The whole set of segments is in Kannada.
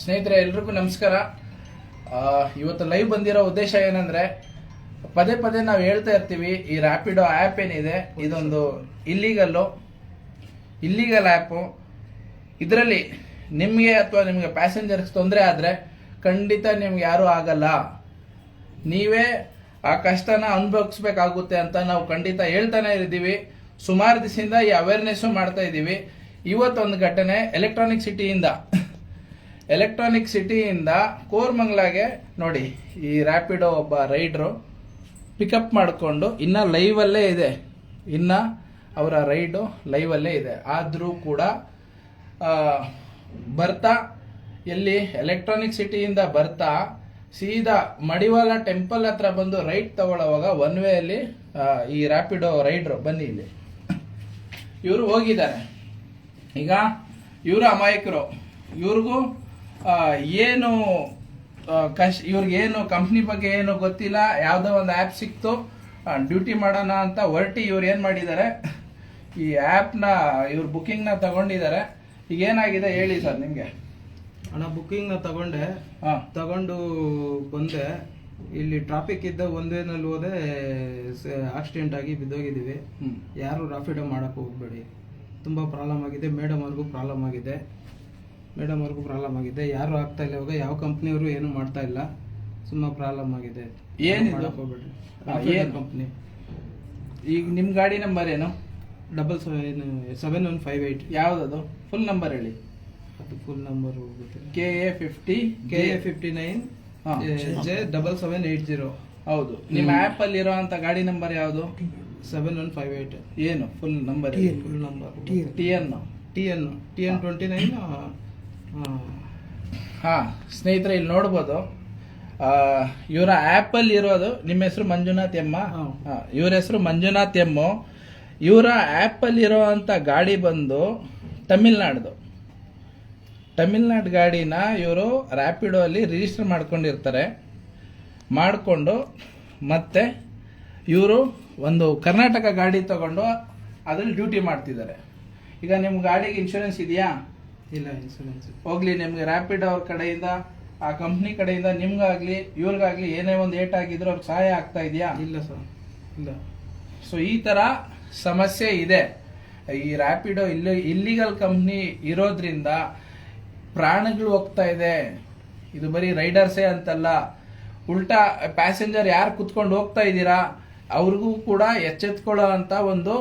ಸ್ನೇಹಿತರೆ, ಎಲ್ರಿಗೂ ನಮಸ್ಕಾರ. ಇವತ್ತು ಲೈವ್ ಬಂದಿರೋ ಉದ್ದೇಶ ಏನಂದ್ರೆ, ಪದೇ ಪದೇ ನಾವು ಹೇಳ್ತಾ ಇರ್ತೀವಿ, ಈ ರ್ಯಾಪಿಡೋ ಆ್ಯಪ್ ಏನಿದೆ, ಇದೊಂದು ಇಲ್ಲಿಗಲ್ಲು ಇಲ್ಲಿಗಲ್ ಆ್ಯಪು ಇದರಲ್ಲಿ ನಿಮಗೆ ಅಥವಾ ನಿಮಗೆ ಪ್ಯಾಸೆಂಜರ್ಸ್ ತೊಂದರೆ ಆದರೆ ಖಂಡಿತ ನಿಮ್ಗೆ ಯಾರೂ ಆಗಲ್ಲ. ನೀವೇ ಆ ಕಷ್ಟನ ಅನುಭವಿಸ್ಬೇಕಾಗುತ್ತೆ ಅಂತ ನಾವು ಖಂಡಿತ ಹೇಳ್ತಾನೆ ಇದ್ದೀವಿ. ಸುಮಾರು ದಿವಸದಿಂದ ಈ ಅವೇರ್ನೆಸ್ಸು ಮಾಡ್ತಾ ಇದ್ದೀವಿ. ಇವತ್ತೊಂದು ಘಟನೆ ಎಲೆಕ್ಟ್ರಾನಿಕ್ ಸಿಟಿಯಿಂದ ಎಲೆಕ್ಟ್ರಾನಿಕ್ ಸಿಟಿಯಿಂದ ಕೋರ್ಮಂಗ್ಲಾಗೆ ನೋಡಿ, ಈ ರ್ಯಾಪಿಡೋ ಒಬ್ಬ ರೈಡ್ರು ಪಿಕಪ್ ಮಾಡಿಕೊಂಡು ಇನ್ನ ಲೈವಲ್ಲೇ ಇದೆ. ಇನ್ನ ಅವರ ರೈಡು ಲೈವಲ್ಲೇ ಇದೆ. ಆದರೂ ಕೂಡ ಬರ್ತಾ, ಎಲ್ಲಿ ಎಲೆಕ್ಟ್ರಾನಿಕ್ ಸಿಟಿಯಿಂದ ಬರ್ತಾ, ಸೀದಾ ಮಡಿವಾಲ ಟೆಂಪಲ್ ಹತ್ರ ಬಂದು ರೈಟ್ ತಗೊಳ್ಳೋವಾಗ ಒನ್ ವೇಯಲ್ಲಿ ಈ ರ್ಯಾಪಿಡೋ ರೈಡ್ರು ಬನ್ನಿ ಇಲ್ಲಿ. ಇವರು ಹೋಗಿದ್ದಾರೆ. ಈಗ ಇವರು ಅಮಾಯಕರು. ಇವ್ರಿಗೂ ಏನು ಕಶ್ ಇವ್ರಿಗೇನು ಕಂಪ್ನಿ ಬಗ್ಗೆ ಏನು ಗೊತ್ತಿಲ್ಲ ಯಾವುದೋ ಒಂದು ಆ್ಯಪ್ ಸಿಕ್ತು ಡ್ಯೂಟಿ ಮಾಡೋಣ ಅಂತ ಹೊರಟಿ ಇವ್ರು ಏನು ಮಾಡಿದ್ದಾರೆ ಈ ಆ್ಯಪ್ನ ಇವ್ರ ಬುಕ್ಕಿಂಗ್ನ ತಗೊಂಡಿದ್ದಾರೆ ಈಗ ಏನಾಗಿದೆ ಹೇಳಿ ಸರ್ ನಿಮಗೆ? ಅಣ್ಣ ಬುಕ್ಕಿಂಗ್ನ ತಗೊಂಡೆ. ಹಾಂ. ತಗೊಂಡು ಬಂದೆ. ಇಲ್ಲಿ ಟ್ರಾಫಿಕ್ ಇದ್ದ ಒಂದೇನಲ್ಲಿ ಹೋದೆ ಆಕ್ಸಿಡೆಂಟ್ ಆಗಿ ಬಿದ್ದೋಗಿದ್ದೀವಿ. ಯಾರು ರಾಫಿಡೋ ಮಾಡೋಕ್ಕೆ ಹೋಗ್ಬೇಡಿ. ತುಂಬ ಪ್ರಾಬ್ಲಮ್ ಆಗಿದೆ. ಮೇಡಮ್ ಅವ್ರಿಗೂ ಪ್ರಾಬ್ಲಮ್ ಆಗಿದೆ. ಮೇಡಮ್ ಅವ್ರಿಗೂ ಪ್ರಾಬ್ಲಮ್ ಆಗಿದೆ. ಯಾರು ಆಗ್ತಾ ಇಲ್ಲ. ಇವಾಗ ಯಾವ ಕಂಪ್ನಿಯವರು ಏನು ಮಾಡ್ತಾ ಇಲ್ಲ. ಸುಮ್ಮನೆ ಪ್ರಾಬ್ಲಮ್ ಆಗಿದೆ. ಏನು? ಕಂಪ್ನಿ. ಈಗ ನಿಮ್ಮ ಗಾಡಿ ನಂಬರ್ ಏನು? Double seven seven one five eight ಯಾವುದದು? ಫುಲ್ ನಂಬರ್ ಹೇಳಿ. ಅದು ಫುಲ್ ನಂಬರ್ ಹೋಗುತ್ತೆ. K A fifty K A fifty nine. J double seven eight zero ಹೌದು. ನಿಮ್ಮ ಆ್ಯಪಲ್ಲಿ ಇರೋವಂಥ ಗಾಡಿ ನಂಬರ್ ಯಾವುದು? ಸೆವೆನ್ ಒನ್ ಫೈವ್ ಏಯ್ಟ್ ಏನು? Full number full number T N T N T N twenty nine ಹಾ ಸ್ನೇಹಿತರೆ ಇಲ್ಲಿ ನೋಡ್ಬೋದು. ಇವರ ಆ್ಯಪಲ್ಲಿ ಇರೋದು ನಿಮ್ಮ ಹೆಸರು ಮಂಜುನಾಥ್ ಎಮ್ಮ? ಇವ್ರ ಹೆಸರು ಮಂಜುನಾಥ್ ಎಮ್ಮು. ಇವರ ಆ್ಯಪಲ್ಲಿ ಇರೋವಂಥ ಗಾಡಿ ಬಂದು ತಮಿಳ್ನಾಡ್ದು. ತಮಿಳ್ನಾಡು ಗಾಡಿನ ಇವರು ರ್ಯಾಪಿಡೋ ಅಲ್ಲಿ ರಿಜಿಸ್ಟರ್ ಮಾಡ್ಕೊಂಡಿರ್ತಾರೆ. ಮಾಡಿಕೊಂಡು ಮತ್ತೆ ಇವರು ಒಂದು ಕರ್ನಾಟಕ ಗಾಡಿ ತಗೊಂಡು ಅದ್ರಲ್ಲಿ ಡ್ಯೂಟಿ ಮಾಡ್ತಿದ್ದಾರೆ. ಈಗ ನಿಮ್ಮ ಗಾಡಿಗೆ ಇನ್ಶೂರೆನ್ಸ್ ಇದೆಯಾ? ಇಲ್ಲ ಇನ್ಸೂರೆನ್ಸ್ ಹೋಗ್ಲಿ ನಿಮ್ಗೆ ರ್ಯಾಪಿಡ್ ಅವ್ರ ಕಡೆಯಿಂದ ಆ ಕಂಪ್ನಿ ಕಡೆಯಿಂದ ನಿಮ್ಗಾಗ್ಲಿ ಇವ್ರಿಗಾಗ್ಲಿ ಏನೇ ಒಂದು ಏಟ್ ಆಗಿದ್ರು ಅವ್ರಿಗೆ ಸಹಾಯ ಆಗ್ತಾ ಇದೆಯಾ? ಇಲ್ಲ ಸರ್ ಇಲ್ಲ. ಸೊ ಈ ತರ ಸಮಸ್ಯೆ ಇದೆ. ಈ ರ್ಯಾಪಿಡೋ ಇಲ್ಲಿ ಇಲ್ಲಿಗಲ್ ಕಂಪ್ನಿ ಇರೋದ್ರಿಂದ ಪ್ರಾಣಗಳು ಹೋಗ್ತಾ ಇದೆ. ಇದು ಬರೀ ರೈಡರ್ಸೇ ಅಂತಲ್ಲ. ಉಲ್ಟಾ ಪ್ಯಾಸೆಂಜರ್ ಯಾರು ಕುತ್ಕೊಂಡು ಹೋಗ್ತಾ ಇದ್ದೀರಾ ಅವ್ರಿಗೂ ಕೂಡ ಎಚ್ಚೆತ್ಕೊಳ್ಳೋ ಅಂತ ಒಂದು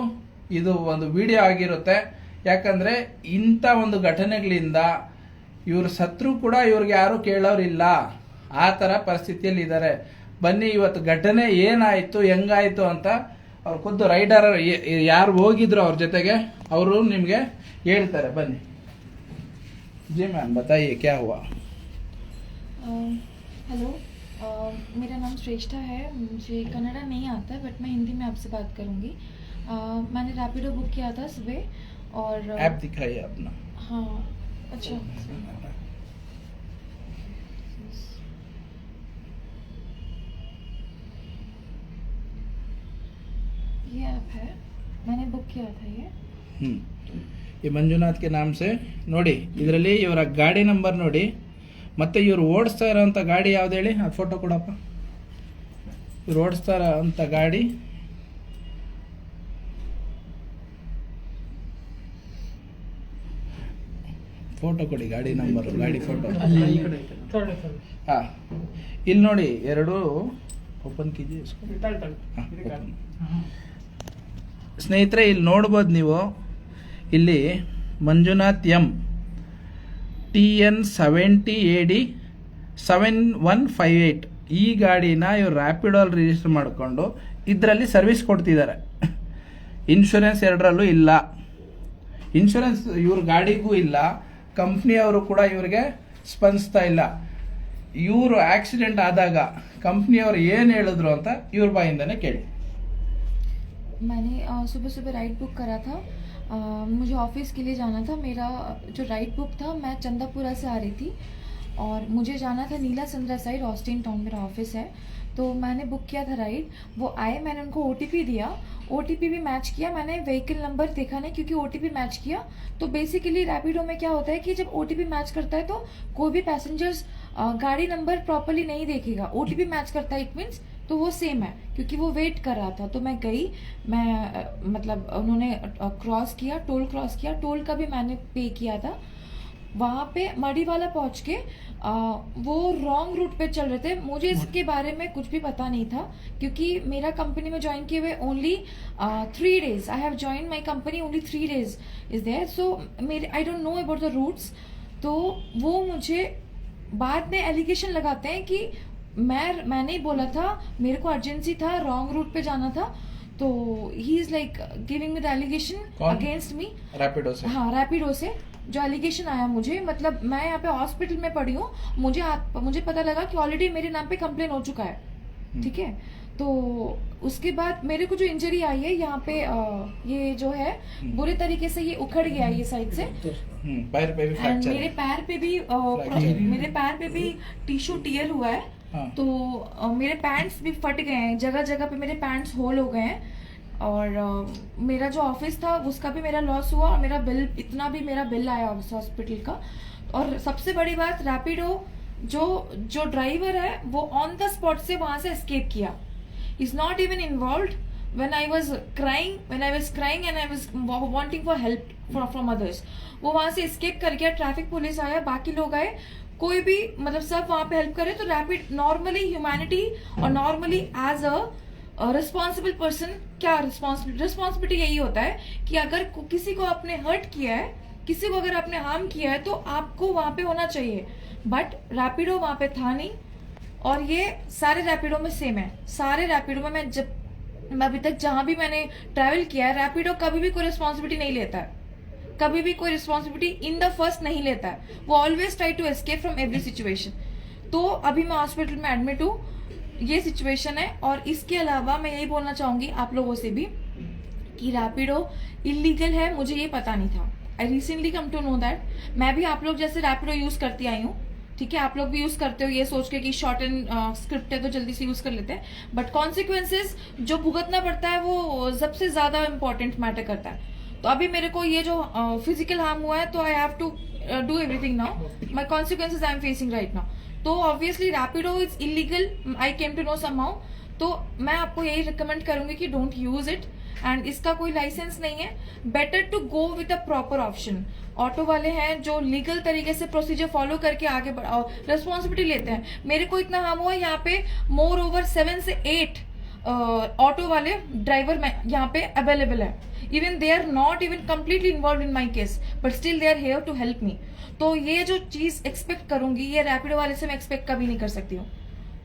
ಇದು ಒಂದು ವಿಡಿಯೋ ಆಗಿರುತ್ತೆ. ಯಾಕಂದ್ರೆ ಇಂಥ ಒಂದು ಘಟನೆಗಳಿಂದ ಇವ್ರು ಸತ್ರು ಕೂಡ ಇವ್ರಿಗೆ ಯಾರು ಕೇಳೋರಿಲ್ಲ ಆ ಥರ ಪರಿಸ್ಥಿತಿಯಲ್ಲಿ ಇದ್ದಾರೆ ಬನ್ನಿ ಇವತ್ತು ಘಟನೆ ಏನಾಯ್ತು ಹೆಂಗಾಯ್ತು ಅಂತ ಅವ್ರು ಖುದ್ದು ರೈಡರ್ ಯಾರು ಹೋಗಿದ್ರು ಅವ್ರ ಜೊತೆಗೆ ಅವರು ನಿಮಗೆ ಹೇಳ್ತಾರೆ ಬನ್ನಿ जी मैम बताइए क्या हुआ अ, हेलो अ, मेरा नाम श्रेष्ठा है मुझे कन्नड़ा नहीं आता है बट मैं हिंदी में आपसे बात करूँगी अ, मैंने रैपिडो बुक किया था सुबह और ऐप दिखाइए अपना हाँ अच्छा ये ऐप है मैंने बुक किया था ये ಹ್ಮ್ ಈ ಮಂಜುನಾಥ್ ಕೆ ನಾಮ್ ಸೆ ನೋಡಿ ಇದರಲ್ಲಿ ಇವರ ಗಾಡಿ ನಂಬರ್ ನೋಡಿ ಮತ್ತೆ ಇವ್ರು ಓಡಿಸ್ತಾ ಇರೋಂಥ ಗಾಡಿ ಯಾವ್ದು ಹೇಳಿ ಆ ಫೋಟೋ ಕೊಡಪ್ಪ ಇವ್ರು ಓಡಿಸ್ತಾ ಇರೋಂಥ ಗಾಡಿ ಫೋಟೋ ಕೊಡಿ ಗಾಡಿ ನಂಬರ್ ಗಾಡಿ ಫೋಟೋ ಹಾ. ಇಲ್ಲಿ ನೋಡಿ ಎರಡು ಓಪನ್ ಕೆಜಿ ಸ್ನೇಹಿತರೆ ಇಲ್ಲಿ ನೋಡ್ಬೋದು ನೀವು ಇಲ್ಲಿ Manjunath M T N seventy A D seven one five eight ಈ ಗಾಡಿನ ಇವ್ರು ಅಲ್ಲಿ ರಿಜಿಸ್ಟರ್ ಮಾಡಿಕೊಂಡು ಇದರಲ್ಲಿ ಸರ್ವಿಸ್ ಕೊಡ್ತಿದ್ದಾರೆ. ಇನ್ಶೂರೆನ್ಸ್ ಎರಡರಲ್ಲೂ ಇಲ್ಲ. ಇನ್ಶೂರೆನ್ಸ್ ಇವ್ರ ಗಾಡಿಗೂ ಇಲ್ಲ. ಕಂಪ್ನಿಯವರು ಕೂಡ ಇವ್ರಿಗೆ ಸ್ಪಂದಿಸ್ತಾ ಇಲ್ಲ ಇವರು ಆಕ್ಸಿಡೆಂಟ್ ಆದಾಗ ಕಂಪ್ನಿಯವರು ಏನು ಹೇಳಿದ್ರು ಅಂತ ಇವ್ರ ಬಾಯಿಂದನೇ ಕೇಳಿ मैंने अ, सुबह सुबह राइड बुक करा था अ, मुझे ऑफिस के लिए जाना था मेरा जो राइड बुक था मैं चंदापुरा से आ रही थी और मुझे जाना था Neelasandra side Austin town मेरा ऑफिस है तो मैंने बुक किया था राइड वो आए, मैंने उनको ओटीपी दिया। ओटीपी भी मैच किया, मैंने व्हीकल नंबर देखा नहीं, क्योंकि ओटीपी मैच किया। तो बेसिकली रैपिडो में क्या होता है कि जब ओटीपी मैच करता है तो कोई भी पैसेंजर्स गाड़ी नंबर प्रॉपरली नहीं देखेगा। ओटीपी मैच करता है इट मीन्स तो वो सेम है, क्योंकि वो वेट कर रहा था। तो मैं गई, मैं मतलब उन्होंने क्रॉस किया टोल क्रॉस किया। टोल का भी मैंने पे किया था। वहाँ पे मड़ी वाला पहुँच के आ, वो रॉन्ग रूट पे चल रहे थे। मुझे इसके बारे में कुछ भी पता नहीं था क्योंकि मेरा कंपनी में ज्वाइन किए हुए only three days I have join my company only three days is there so मेरे I don't know about the routes तो वो मुझे बाद में एलिगेशन लगाते हैं कि मैं मैंने ही बोला था मेरे को अर्जेंसी था रॉन्ग रूट पे जाना था। तो he is like giving me the allegation against me Rapido से। हाँ रैपिडो से। जो एलिगेशन आया मुझे मतलब मैं यहाँ पे हॉस्पिटल में पड़ी हूँ मुझे आ- मुझे पता लगा कि ऑलरेडी मेरे नाम पे कंप्लेन हो चुका है हम्म। ठीक है? तो उसके बाद मेरे को जो इंजरी आई है यहाँ पे अ, ये जो है हम्म। बुरे तरीके से ये उखड़ गया है ये साइड से। हम्म, पैर पे भी फ्रैक्चर मेरे पैर पे भी मेरे पैर पे भी टिश्यू टीयर हुआ है। हाँ। तो मेरे पैंट्स भी फट गए हैं जगह जगह पे मेरे पैंट्स होल हो गए हैं। और अ, मेरा जो ऑफ़िस था उसका भी मेरा लॉस हुआ और मेरा बिल इतना भी मेरा बिल आया उस हॉस्पिटल का। और सबसे बड़ी बात रैपिडो जो जो ड्राइवर है वो ऑन द स्पॉट से वहाँ से एस्केप किया। Is not even involve was crying, when I was crying and I was wa- wanting for help from from others, वो वहाँ से escape कर गया। ट्रैफ़िक पुलिस आया बाकी लोग आए। कोई भी मतलब सब वहाँ पे हेल्प करे तो रैपिड नॉर्मली ह्यूमैनिटी और normally as a responsible person क्या रिस्पॉन्सिबिलिटी रिस्पॉन्सिबिलिटी यही होता है कि अगर किसी को आपने हर्ट किया है, किसी को अगर आपने हार्म किया है तो आपको वहाँ पे होना चाहिए। बट रैपिडो वहाँ पे था नहीं और ये सारे रैपिडो में सेम है। सारे रैपिडो में मैं जब, मैं अभी तक जहाँ भी मैंने ट्रैवल किया है रैपिडो कभी भी कोई रिस्पॉन्सिबिलिटी नहीं लेता है। कभी भी कोई रिस्पॉन्सिबिलिटी इन द फ़र्स्ट नहीं लेता है। वो always try to escape from every situation तो अभी मैं हॉस्पिटल में एडमिट हूँ ये सिचुएशन है और इसके अलावा मैं यही बोलना चाहूँगी आप लोगों से भी कि रैपिडो इलीगल है मुझे ये पता नहीं था। I recently come to know that मैं भी आप लोग जैसे रैपिडो यूज़ करती आई हूँ। ठीक है आप लोग भी यूज़ करते हो ये सोच के कि शॉर्ट एंड स्क्रिप्ट है तो जल्दी से यूज़ कर लेते हैं। बट कॉन्सिक्वेंसेज जो भुगतना पड़ता है वो सबसे ज़्यादा इंपॉर्टेंट मैटर करता है। तो अभी मेरे को ये जो फ़िज़िकल uh, हार्म हुआ है तो I have to do everything now my consequences I am facing right now तो obviously Rapido is illegal I came to know somehow तो मैं आपको यही रिकमेंड करूँगी कि डोंट यूज़ इट एंड इसका कोई लाइसेंस नहीं है. Better to go with a proper option auto वाले हैं जो लीगल तरीके से प्रोसीजर फॉलो करके आगे बढ़ाओ रिस्पॉन्सिबिलिटी लेते हैं. मेरे को इतना हार्म हुआ यहाँ पे. मोर ओवर सेवन से एट ऑटो वाले ड्राइवर यहाँ पे अवेलेबल है. Even they are not even completely involve in my case but still they are here to help me तो ये जो चीज़ एक्सपेक्ट करूँगी ये रैपिडो वाले से मैं एक्सपेक्ट कभी नहीं कर सकती हूँ.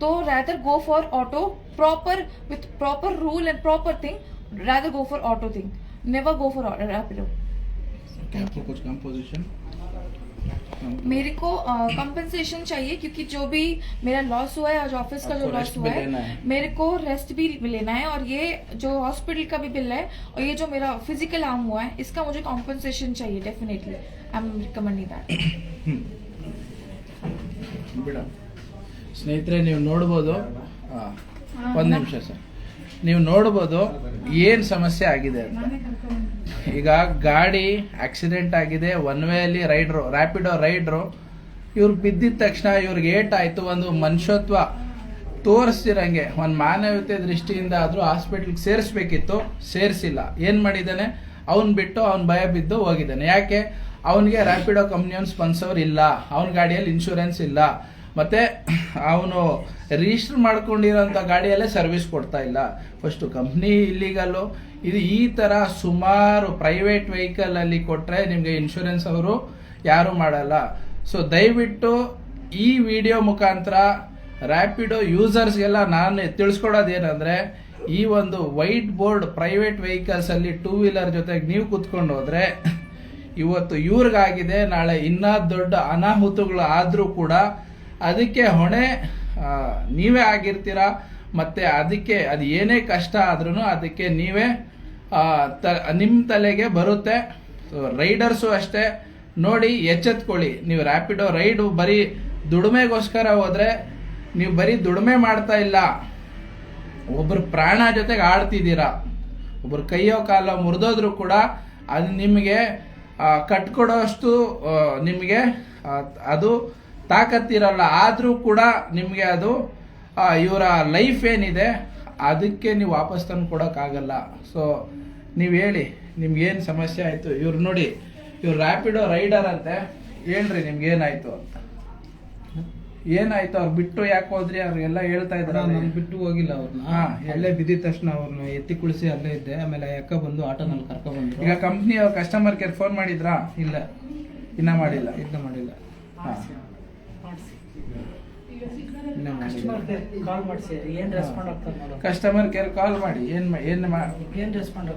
तो rather go for auto proper with proper rule and proper thing rather go for auto thing never go for Rapido आपको कुछ कंपोजिशन मेरे को कंपनसेशन चाहिए क्योंकि जो भी मेरा लॉस हुआ है आज ऑफिस का जो आपको लॉस rest हुआ भी लेना है है। मेरे को रेस्ट भी लेना है और ये जो हॉस्पिटल का भी बिल है और ये जो मेरा फिजिकल आर्म हुआ है इसका मुझे कॉम्पनसेशन चाहिए definitely I am recommending that ಬಿಡ ಸ್ನೇಹಿತರೆ ನೀವು ನೋಡ್ಬೋದು ಆ, ಒಂದ್ ನಿಮಿಷ ಸರ್ ನೀವು ನೋಡ್ಬೋದು ಏನ್ ಸಮಸ್ಯೆ ಆಗಿದೆ ಅಂತ ಈಗ ಗಾಡಿ ಆಕ್ಸಿಡೆಂಟ್ ಆಗಿದೆ ಒನ್ ವೇ ಅಲ್ಲಿ ರೈಡ್ರು ರ್ಯಾಪಿಡೋ ರೈಡ್ರು ಇವ್ರು ಬಿದ್ದಿದ ತಕ್ಷಣ ಇವ್ರಿಗೆ ಏಟಾಯ್ತು, ಒಂದು ಮನುಷ್ಯತ್ವ ತೋರಿಸ್ತಿರಂಗೆ. ಒಂದು ಮಾನವೀಯತೆ ದೃಷ್ಟಿಯಿಂದ ಆದರೂ ಹಾಸ್ಪಿಟ್ಲಿಗೆ ಸೇರಿಸ್ಬೇಕಿತ್ತು, ಸೇರಿಸಿಲ್ಲ. ಏನು ಮಾಡಿದ್ದಾನೆ? ಅವನ್ ಬಿಟ್ಟು ಅವನ್ ಭಯ ಬಿದ್ದು ಹೋಗಿದ್ದಾನೆ. ಯಾಕೆ? ಅವನಿಗೆ ರ್ಯಾಪಿಡೋ ಕಂಪ್ನಿಯವ್ನು ಸ್ಪಾನ್ಸರ್ ಇಲ್ಲ. ಅವನ ಗಾಡಿಯಲ್ಲಿ ಇನ್ಶೂರೆನ್ಸ್ ಇಲ್ಲ. ಮತ್ತೆ ಅವನು ರಿಜಿಸ್ಟರ್ ಮಾಡ್ಕೊಂಡಿರೋಂಥ ಗಾಡಿಯಲ್ಲೇ ಸರ್ವಿಸ್ ಕೊಡ್ತಾ ಇಲ್ಲ. ಫಸ್ಟು ಕಂಪ್ನಿ ಇಲ್ಲಿಗಲ್ಲು ಇದು ಈ ಥರ ಸುಮಾರು ಪ್ರೈವೇಟ್ ವೆಹಿಕಲಲ್ಲಿ ಕೊಟ್ಟರೆ ನಿಮಗೆ ಇನ್ಶೂರೆನ್ಸ್ ಅವರು ಯಾರು ಮಾಡಲ್ಲ. ಸೊ ದಯವಿಟ್ಟು ಈ ವಿಡಿಯೋ ಮುಖಾಂತರ ರ್ಯಾಪಿಡೋ ಯೂಸರ್ಸ್ಗೆಲ್ಲ ನಾನು ತಿಳಿಸ್ಕೊಡೋದೇನೆಂದರೆ ಈ ಒಂದು ವೈಟ್ ಬೋರ್ಡ್ ಪ್ರೈವೇಟ್ ವೆಹಿಕಲ್ಸಲ್ಲಿ ಟೂ ವೀಲರ್ ಜೊತೆಗೆ ನೀವು ಕೂತ್ಕೊಂಡು ಹೋದ್ರೆ ಇವತ್ತು ಇವ್ರಿಗಾಗಿದೆ, ನಾಳೆ ಇನ್ನೂ ದೊಡ್ಡ ಅನಾಹುತಗಳು ಆದ್ರೂ ಕೂಡ ಅದಕ್ಕೆ ಹೊಣೆ ನೀವೇ ಆಗಿರ್ತೀರಾ, ಮತ್ತೆ ಅದಕ್ಕೆ ಅದು ಏನೇ ಕಷ್ಟ ಆದ್ರೂ ಅದಕ್ಕೆ ನೀವೇ ತ- ನಿಮ್ಮ ತಲೆಗೆ ಬರುತ್ತೆ. ರೈಡರ್ಸು ಅಷ್ಟೇ. ನೋಡಿ, ಎಚ್ಚೆತ್ಕೊಳ್ಳಿ. ನೀವು ರ್ಯಾಪಿಡೋ ರೈಡ್ ಬರೀ ದುಡಿಮೆಗೋಸ್ಕರ ಹೋದರೆ ನೀವು ಬರೀ ದುಡಿಮೆ ಮಾಡ್ತಾ ಇಲ್ಲ. ಒಬ್ಬರ ಪ್ರಾಣ ಜೊತೆಗೆ ಆಡ್ತಿದ್ದೀರಾ. ಒಬ್ಬರು ಕೈಯೋ ಕಾಲೋ ಮುರಿದೋದ್ರೂ ಕೂಡ ಅದು ನಿಮಗೆ ಕಟ್ಕೊಡೋಷ್ಟು ನಿಮಗೆ ಅದು ತಾಕತ್ತಿರಲ್ಲ. ಆದರೂ ಕೂಡ ನಿಮಗೆ ಅದು ಇವರ ಲೈಫ್ ಏನಿದೆ, ಅದಕ್ಕೆ ನೀವು ವಾಪಸ್ ತಂದು ಕೊಡೋಕ್ಕಾಗಲ್ಲ. ಸೊ ನೀವು ಹೇಳಿ ನಿಮ್ಗೇನು ಸಮಸ್ಯೆ ಆಯಿತು? ಇವ್ರು ನೋಡಿ, ಇವ್ರು ರ್ಯಾಪಿಡೋ ರೈಡರ್ ಅಂತೆ, ಹೇಳ್ರಿ ನಿಮ್ಗೇನಾಯಿತು ಅಂತ. ಏನಾಯ್ತು? ಅವ್ರು ಬಿಟ್ಟು ಯಾಕೆ ಹೋದ್ರಿ? ಎಲ್ಲ ಹೇಳ್ತಾ ಇದ್ರು ನಾನು ಬಿಟ್ಟು ಹೋಗಿಲ್ಲ ಅವ್ರನ್ನ ಹಾ, ಅಲ್ಲೇ ಬಿದ್ದಿದ ತಕ್ಷಣ ಅವ್ರನ್ನ ಎತ್ತಿ ಕುಳಿಸಿ ಅಲ್ಲೇ ಇದ್ದೆ. ಆಮೇಲೆ ಅಕ್ಕ ಬಂದು ಆಟೋನಲ್ಲಿ ಕರ್ಕೊ ಬಂದ್ರು ಈಗ ಕಂಪ್ನಿ ಅವ್ರ ಕಸ್ಟಮರ್ ಕೇರ್ ಫೋನ್ ಮಾಡಿದ್ರಾ? ಇಲ್ಲ. ಇನ್ನ ಮಾಡಿಲ್ಲ. ಇಲ್ಲ ಮಾಡಿಲ್ಲ. ಹಾ. ಇನ್ನ ಮಾಡಿಲ್ಲ. ಕಾಲ್ ಮಾಡಿಸಿ ಏನ್ ರೆಸ್ಪಾಂಡ್ ಆಗ್ತದೆ ಕಸ್ಟಮರ್ ಕೇರ್ ಕಾಲ್ ಮಾಡಿ. ಏನ್ ಏನ್ ಮಾಡಿ ಏನ್ ರೆಸ್ಪಾಂಡ್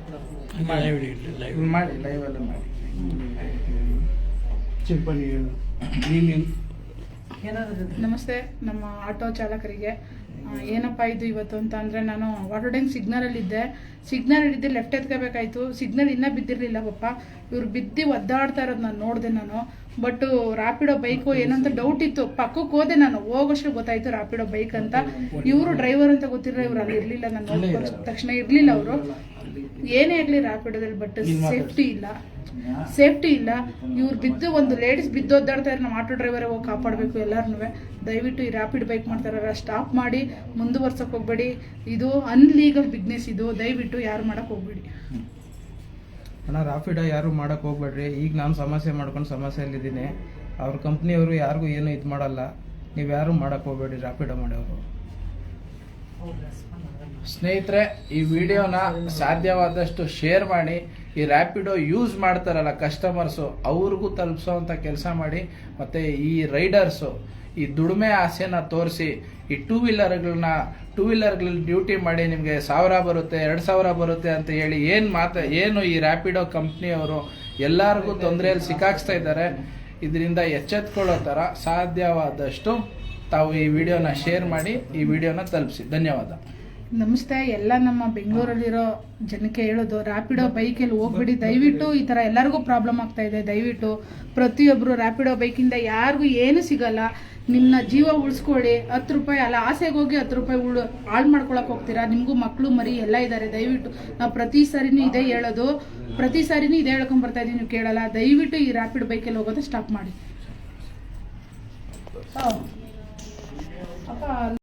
ಮಾಡಿ ಲೈವ್ ಅಲ್ಲಿ ಮಾಡಿ. ಏನಾದ್ರು ನಮಸ್ತೆ ನಮ್ಮ ಆಟೋ ಚಾಲಕರಿಗೆ. ಏನಪ್ಪ ಇದು ಇವತ್ತು ಅಂತ ಅಂದರೆ ನಾನು ವಾಟರ್ ಟ್ಯಾಂಕ್ ಸಿಗ್ನಲಲ್ಲಿದ್ದೆ ಸಿಗ್ನಲಲ್ಲಿದ್ದೆ ಲೆಫ್ಟ್ ಎತ್ಕೋಬೇಕಾಯ್ತು. ಸಿಗ್ನಲ್ ಇನ್ನೂ ಬಿದ್ದಿರಲಿಲ್ಲ ಪಪ್ಪ. ಇವ್ರು ಬಿದ್ದು ಒದ್ದಾಡ್ತಾ ಇರೋದು ನಾನು ನೋಡಿದೆ ನಾನು. ಬಟ್ ರಾಪಿಡೋ ಬೈಕು ಏನಂತ ಡೌಟ್ ಇತ್ತು. ಪಕ್ಕಕ್ಕೆ ಹೋದೆ ನಾನು ಹೋಗೋಷ್ಟು ಗೊತ್ತಾಯ್ತು ರಾಪಿಡೋ ಬೈಕ್ ಅಂತ. ಇವರು ಡ್ರೈವರ್ ಅಂತ ಗೊತ್ತಿರಲಿಲ್ಲ ಇವ್ರು ಅಲ್ಲಿ ಇರಲಿಲ್ಲ. ನಾನು ತಕ್ಷಣ ಇರಲಿಲ್ಲ ಅವರು. ಏನೇ ಆಗಲಿ ರಾಪಿಡೋದಲ್ಲಿ ಬಟ್ ಸೇಫ್ಟಿ ಇಲ್ಲ. ಸೇಫ್ಟಿ ಇಲ್ಲ. ಇವ್ರು ಬಿದ್ದು ಒಂದು ಲೇಡೀಸ್ ಬಿದ್ದು ಒದ್ದಾಡ್ತಾ ಇದ್ದಾರೆ ನಮ್ಮ ಆಟೋ ಡ್ರೈವರೇ ಹೋಗಿ ಕಾಪಾಡಬೇಕು ಎಲ್ಲರೂ ದಯವಿಟ್ಟು ಈ ರ್ಯಾಪಿಡ್ ಬೈಕ್ ಮಾಡ್ತಾರಲ್ಲ ಸ್ಟಾಪ್ ಮಾಡಿ ಮುಂದುವರ್ಸಕ್ಕೆ ಹೋಗ್ಬೇಡಿ. ಇದು ಅನ್ಲೀಗಲ್ ಬಿಸ್ನೆಸ್ ಇದು. ದಯವಿಟ್ಟು ಯಾರು ಮಾಡಕ್ಕೆ ಹೋಗ್ಬೇಡಿ. ಅಣ್ಣ ರಾಪಿಡ ಯಾರು ಮಾಡಕ್ಕೆ ಹೋಗ್ಬೇಡ್ರಿ. ಈಗ ನಾನು ಸಮಸ್ಯೆ ಮಾಡ್ಕೊಂಡು ಸಮಸ್ಯೆಯಲ್ಲಿದ್ದೀನಿ. ಅವ್ರ ಕಂಪ್ನಿಯವರು ಯಾರಿಗೂ ಏನು ಇದು ಮಾಡಲ್ಲ. ನೀವು ಯಾರು ಮಾಡಕ್ಕೆ ಹೋಗ್ಬೇಡಿ ರಾಪಿಡ ಮಾಡೋರು. ಸ್ನೇಹಿತರೆ, ಈ ವಿಡಿಯೋನ ಸಾಧ್ಯವಾದಷ್ಟು ಶೇರ್ ಮಾಡಿ. ಈ ರ್ಯಾಪಿಡೋ ಯೂಸ್ ಮಾಡ್ತಾರಲ್ಲ ಕಸ್ಟಮರ್ಸು ಅವ್ರಿಗೂ ತಲುಪಿಸೋವಂಥ ಕೆಲಸ ಮಾಡಿ, ಮತ್ತೆ ಈ ರೈಡರ್ಸು ಈ ದುಡಿಮೆ ಆಸೆನ ತೋರಿಸಿ, ಈ ಟೂ ವೀಲರ್ಗಳನ್ನ ಟೂ ವೀಲರ್ಗಳಲ್ಲಿ ಡ್ಯೂಟಿ ಮಾಡಿ ನಿಮಗೆ ಸಾವಿರ ಬರುತ್ತೆ, ಎರಡು ಸಾವಿರ ಬರುತ್ತೆ ಅಂತ ಹೇಳಿ ಏನು ಮಾತ, ಏನು ಈ ರ್ಯಾಪಿಡೋ ಕಂಪ್ನಿಯವರು ಎಲ್ಲರಿಗೂ ತೊಂದರೆಯಲ್ಲಿ ಸಿಕ್ಕಾಕ್ಸ್ತಾ ಇದ್ದಾರೆ. ಇದರಿಂದ ಎಚ್ಚೆತ್ಕೊಳ್ಳೋ ಥರ ಸಾಧ್ಯವಾದಷ್ಟು ತಾವು ಈ ವಿಡಿಯೋನ ಶೇರ್ ಮಾಡಿ, ಈ ವಿಡಿಯೋನ ತಲುಪಿಸಿ. ಧನ್ಯವಾದ. ನಮಸ್ತೆ, ಎಲ್ಲ ನಮ್ಮ ಬೆಂಗಳೂರಲ್ಲಿರೋ ಜನಕ್ಕೆ ಹೇಳೋದು ರ್ಯಾಪಿಡೋ ಬೈಕಲ್ಲಿ ಹೋಗ್ಬಿಡಿ. ದಯವಿಟ್ಟು ಈ ಥರ ಎಲ್ಲರಿಗೂ ಪ್ರಾಬ್ಲಮ್ ಆಗ್ತಾ ಇದೆ. ದಯವಿಟ್ಟು ಪ್ರತಿಯೊಬ್ಬರು ರ್ಯಾಪಿಡೋ ಬೈಕಿಂದ ಯಾರಿಗೂ ಏನು ಸಿಗಲ್ಲ. ನಿಮ್ಮ ಜೀವ ಉಳಿಸ್ಕೊಳ್ಳಿ. ಹತ್ತು ರೂಪಾಯಿ ಅಲ್ಲ, ಆಸೆಗೆ ಹೋಗಿ ಹತ್ತು ರೂಪಾಯಿ ಉಳು, ಹಾಳು ಮಾಡ್ಕೊಳಕ್ ಹೋಗ್ತೀರಾ? ನಿಮಗೂ ಮಕ್ಕಳು ಮರಿ ಎಲ್ಲ ಇದ್ದಾರೆ ದಯವಿಟ್ಟು ನಾವು ಪ್ರತಿ ಸಾರಿನೂ ಇದೇ ಹೇಳೋದು. ಪ್ರತಿ ಸಾರಿನೂ ಇದೇ ಹೇಳ್ಕೊಂಡು ಬರ್ತಾ ನೀವು ಕೇಳಲ್ಲ. ದಯವಿಟ್ಟು ಈ ರ್ಯಾಪಿಡ್ ಬೈಕಲ್ಲಿ ಹೋಗೋದು ಸ್ಟಾಪ್ ಮಾಡಿ.